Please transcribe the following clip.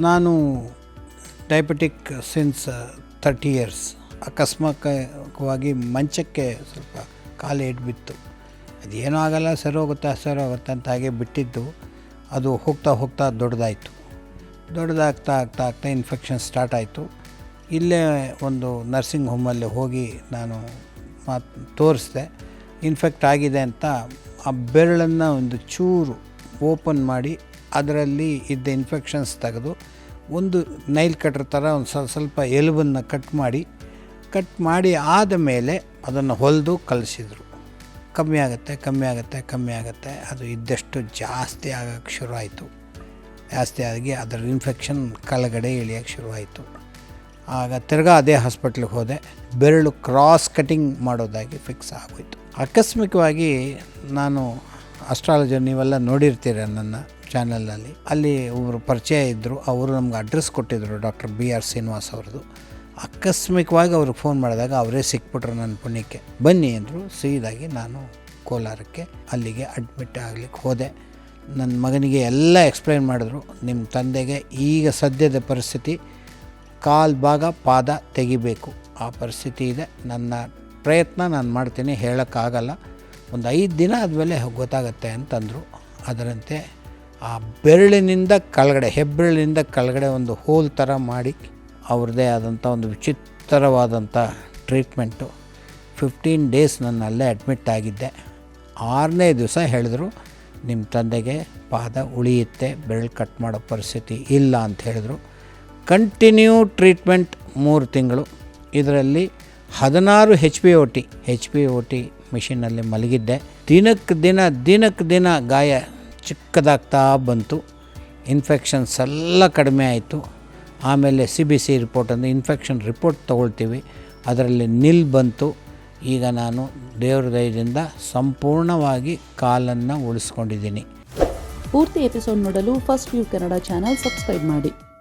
ನಾನು diabetic since thirty years ಅಕಸ್ಮಾತ್ವಾಗಿ ಮಂಚಕ್ಕೆ ಸ್ವಲ್ಪ ಕಾಲು ಬಿತ್ತು ಅದೇನೂ ಆಗಲ್ಲ, ಸರಿ ಹೋಗುತ್ತೆ ಸರಿ ಹೋಗುತ್ತೆ ಅಂತ ಹಾಗೆ ಬಿಟ್ಟಿದ್ದು. ಅದು ಹೋಗ್ತಾ ಹೋಗ್ತಾ ದೊಡ್ಡದಾಯಿತು. ದೊಡ್ಡದಾಗ್ತಾ ಆಗ್ತಾ ಆಗ್ತಾ ಇನ್ಫೆಕ್ಷನ್ ಸ್ಟಾರ್ಟ್ ಆಯಿತು. ಇಲ್ಲೇ ಒಂದು ನರ್ಸಿಂಗ್ ಹೋಮಲ್ಲಿ ಹೋಗಿ ನಾನು ಮಾತು, ತೋರಿಸಿದೆ. ಇನ್ಫೆಕ್ಟ್ ಆಗಿದೆ ಅಂತ ಆ ಬೆರಳನ್ನು ಒಂದು ಚೂರು ಓಪನ್ ಮಾಡಿ ಅದರಲ್ಲಿ ಇದ್ದ ಇನ್ಫೆಕ್ಷನ್ಸ್ ತೆಗೆದು ಒಂದು ನೈಲ್ ಕಟ್ರ್ ಥರ ಒಂದು ಸ್ವಲ್ಪ ಸ್ವಲ್ಪ ಎಲುಬನ್ನು ಕಟ್ ಮಾಡಿ ಕಟ್ ಮಾಡಿ ಆದ ಮೇಲೆ ಅದನ್ನು ಹೊಲಿದು ಕಲಿಸಿದರು. ಕಮ್ಮಿ ಆಗುತ್ತೆ ಕಮ್ಮಿ ಆಗುತ್ತೆ ಕಮ್ಮಿ ಆಗುತ್ತೆ. ಅದು ಇದ್ದಷ್ಟು ಜಾಸ್ತಿ ಆಗೋಕ್ಕೆ ಶುರು ಆಯಿತು ಜಾಸ್ತಿ ಆಗಿ ಅದರ ಇನ್ಫೆಕ್ಷನ್ ಕೆಳಗಡೆ ಇಳಿಯೋಕ್ಕೆ ಶುರುವಾಯಿತು. ಆಗ ತಿರ್ಗಾ ಅದೇ ಹಾಸ್ಪಿಟ್ಲಿಗೆ ಹೋದೆ. ಬೆರಳು ಕ್ರಾಸ್ ಕಟಿಂಗ್ ಮಾಡೋದಾಗಿ ಫಿಕ್ಸ್ ಆಗೋಯ್ತು. ಆಕಸ್ಮಿಕವಾಗಿ ನಾನು ಅಸ್ಟ್ರಾಲಜರ್ ನೀವೆಲ್ಲ ನೋಡಿರ್ತೀರ ನನ್ನ ಚಾನಲ್ನಲ್ಲಿ. ಅಲ್ಲಿ ಒಬ್ಬರು ಪರಿಚಯ ಇದ್ದರು ಅವರು ನಮ್ಗೆ ಅಡ್ರೆಸ್ ಕೊಟ್ಟಿದ್ದರು ಡಾಕ್ಟರ್ ಬಿ ಆರ್ ಶ್ರೀನಿವಾಸ್ ಅವ್ರದ್ದು. ಆಕಸ್ಮಿಕವಾಗಿ ಅವ್ರಿಗೆ ಫೋನ್ ಮಾಡಿದಾಗ ಅವರೇ ಸಿಕ್ಬಿಟ್ರು ನನ್ನ ಪುಣ್ಯಕ್ಕೆ. ಬನ್ನಿ ಅಂದರು, ಸೀದಾಗಿ ನಾನು ಕೋಲಾರಕ್ಕೆ ಅಲ್ಲಿಗೆ ಅಡ್ಮಿಟ್ ಆಗಲಿಕ್ಕೆ ಹೋದೆ. ನನ್ನ ಮಗನಿಗೆ ಎಲ್ಲ ಎಕ್ಸ್ಪ್ಲೈನ್ ಮಾಡಿದ್ರು. ನಿಮ್ಮ ತಂದೆಗೆ ಈಗ ಸದ್ಯದ ಪರಿಸ್ಥಿತಿ, ಕಾಲು ಭಾಗ ಪಾದ ತೆಗಿಬೇಕು. ಆ ಪರಿಸ್ಥಿತಿ ಇದೆ. ನನ್ನ ಪ್ರಯತ್ನ ನಾನು ಮಾಡ್ತೀನಿ, ಹೇಳೋಕ್ಕಾಗಲ್ಲ. ಒಂದು ಐದು ದಿನ ಆದಮೇಲೆ ಗೊತ್ತಾಗತ್ತೆ ಅಂತಂದರು. ಅದರಂತೆ ಆ ಬೆರಳಿನಿಂದ ಕೆಳಗಡೆ, ಹೆಬ್ಬೆರಳಿನಿಂದ ಕೆಳಗಡೆ ಒಂದು ಹೋಲ್ ಥರ ಮಾಡಿ ಅವ್ರದ್ದೇ ಆದಂಥ ಒಂದು ವಿಚಿತ್ರವಾದಂಥ ಟ್ರೀಟ್ಮೆಂಟು ಫಿಫ್ಟೀನ್ ಡೇಸ್ ನಾನು ಅಲ್ಲೇ ಅಡ್ಮಿಟ್ ಆಗಿದ್ದೆ. ಆರನೇ ದಿವಸ ಹೇಳಿದ್ರು ನಿಮ್ಮ ತಂದೆಗೆ ಪಾದ ಉಳಿಯುತ್ತೆ, ಬೆರಳು ಕಟ್ ಮಾಡೋ ಪರಿಸ್ಥಿತಿ ಇಲ್ಲ ಅಂತ ಹೇಳಿದ್ರು. ಕಂಟಿನ್ಯೂ ಟ್ರೀಟ್ಮೆಂಟ್ ಮೂರು ತಿಂಗಳು. ಇದರಲ್ಲಿ ಹದಿನಾರು H P O T H P O T ಮಿಷಿನಲ್ಲಿ ಮಲಗಿದ್ದೆ. ದಿನಕ್ಕೆ ದಿನ ದಿನಕ್ಕೆ ದಿನ ಗಾಯ ಚಿಕ್ಕದಾಗ್ತಾ ಬಂತು. ಇನ್ಫೆಕ್ಷನ್ಸ್ ಎಲ್ಲ ಕಡಿಮೆ ಆಯಿತು. ಆಮೇಲೆ ಸಿ ಬಿ ಸಿ ರಿಪೋರ್ಟ್ ಅಂದರೆ ಇನ್ಫೆಕ್ಷನ್ ರಿಪೋರ್ಟ್ ತೊಗೊಳ್ತೀವಿ. ಅದರಲ್ಲಿ ನಿಲ್ ಬಂತು. ಈಗ ನಾನು ದೇವ್ರ ದಯದಿಂದ ಸಂಪೂರ್ಣವಾಗಿ ಕಾಲನ್ನು ಉಳಿಸ್ಕೊಂಡಿದ್ದೀನಿ. ಪೂರ್ತಿ ಎಪಿಸೋಡ್ ನೋಡಲು first view Kannada channel subscribe ಮಾಡಿ.